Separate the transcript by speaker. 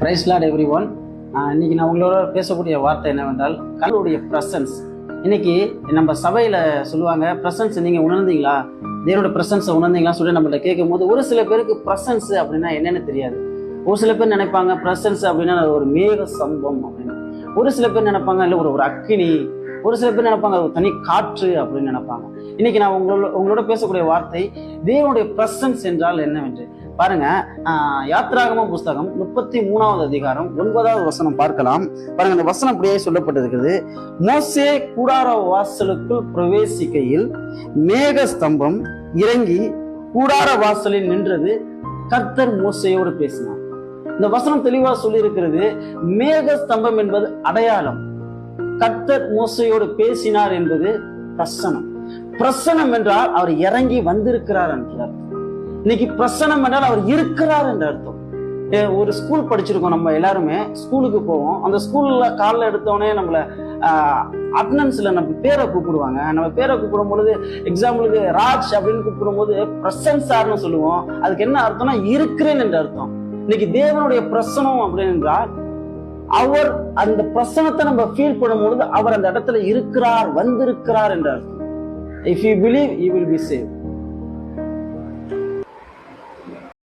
Speaker 1: Price lot every one இன்னைக்கு நான் உங்களோட பேசக்கூடிய வார்த்தை என்னவென்றால் கடவுளுடைய பிரசன்ஸ் இன்னைக்கு நம்ம சபையில் சொல்லுவாங்க பிரசன்ஸ் நீங்கள் உணர்ந்தீங்களா? தேவனோட பிரசன்ஸை உணர்ந்தீங்களா சொல்லி நம்மள்ட்ட கேட்கும் போது ஒரு சில பேருக்கு பிரசன்ஸ் அப்படின்னா என்னன்னு தெரியாது. ஒரு சில பேர் நினைப்பாங்க பிரசன்ஸ் அப்படின்னா அது ஒரு மேக சம்பவம் அப்படின்னு. ஒரு சில பேர் நினைப்பாங்க இல்லை ஒரு ஒரு அக்கினி ஒரு சில பேர் நினைப்பாங்க அது ஒரு தனி காற்று அப்படின்னு நினைப்பாங்க. இன்னைக்கு நான் உங்களோட உங்களோட பேசக்கூடிய வார்த்தை தேவனுடைய பிரசன்ஸ் என்றால் என்னவென்று? பாருங்க யாத்ராகம புஸ்தகம் முப்பத்தி மூணாவது அதிகாரம் ஒன்பதாவது வசனம் பார்க்கலாம். பாருங்க அந்த வசனம் அப்படியே சொல்லப்பட்டிருக்கிறது. மோசே கூடார வாசலுக்குள் பிரவேசிக்கையில் மேக ஸ்தம்பம் இறங்கி கூடார வாசலில் நின்றது கர்த்தர் மோசையோடு பேசினார். இந்த வசனம் தெளிவா சொல்லி இருக்கிறது மேக ஸ்தம்பம் என்பது அடையாளம். கர்த்தர் மோசையோடு பேசினார் என்பது பிரசனம். பிரசனம் என்றால் அவர் இறங்கி வந்திருக்கிறார் என்றார் அர்த்தம். இன்னைக்கு பிரசனம் என்றால் அவர் இருக்கிறார் என்ற அர்த்தம். ஒரு ஸ்கூல் படிச்சிருக்கோம் நம்ம எல்லாருமே ஸ்கூலுக்கு போவோம். அந்த ஸ்கூல்ல காலைல எடுத்தோடனே நம்மள அட்டனன்ஸ்ல நம்ம பேரை கூப்பிடுவாங்க. நம்ம பேரை கூப்பிடும் பொழுது எக்ஸாம்பிளுக்கு ராஜ் அப்படின்னு கூப்பிடும் போது பிரசன்ஸ் சார்னு சொல்லுவோம். அதுக்கு என்ன அர்த்தம்னா இருக்கிறேன் என்ற அர்த்தம். இன்னைக்கு தேவனுடைய பிரசனம் அப்படின்றால் அவர் அந்த பிரசனத்தை நம்ம ஃபீல் பண்ணும் பொழுது அவர் அந்த இடத்துல இருக்கிறார் வந்திருக்கிறார் என்ற அர்த்தம். If you believe you will be save